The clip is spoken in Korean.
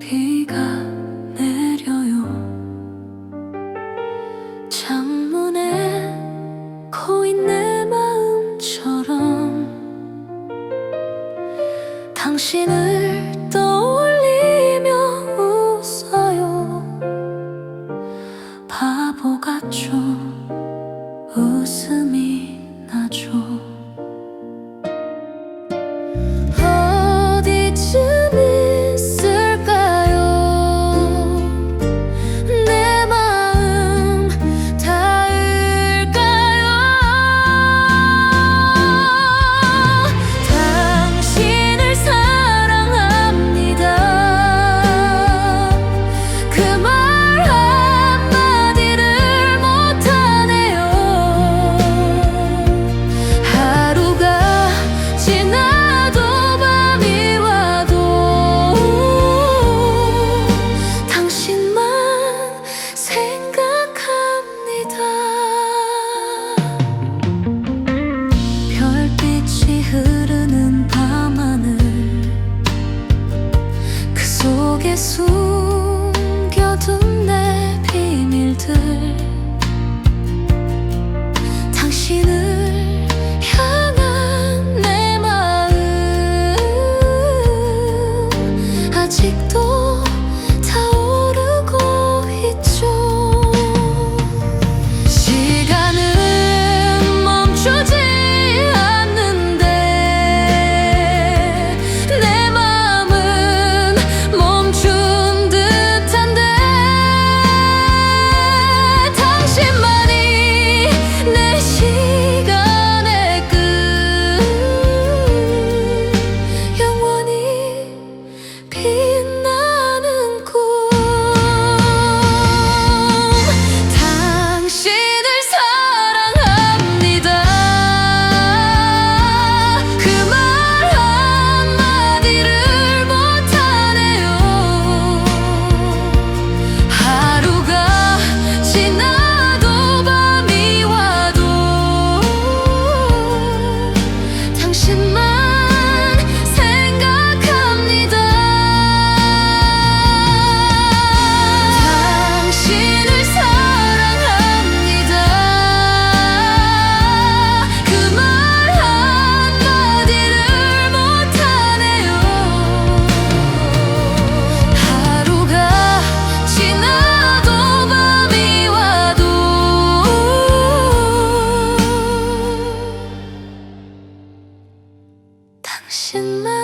비가 내려요. 창문에 고인 내 마음처럼 당신을 떠 숨겨둔 내 비밀들. 당신을 향한 내 마음. 아직도 什么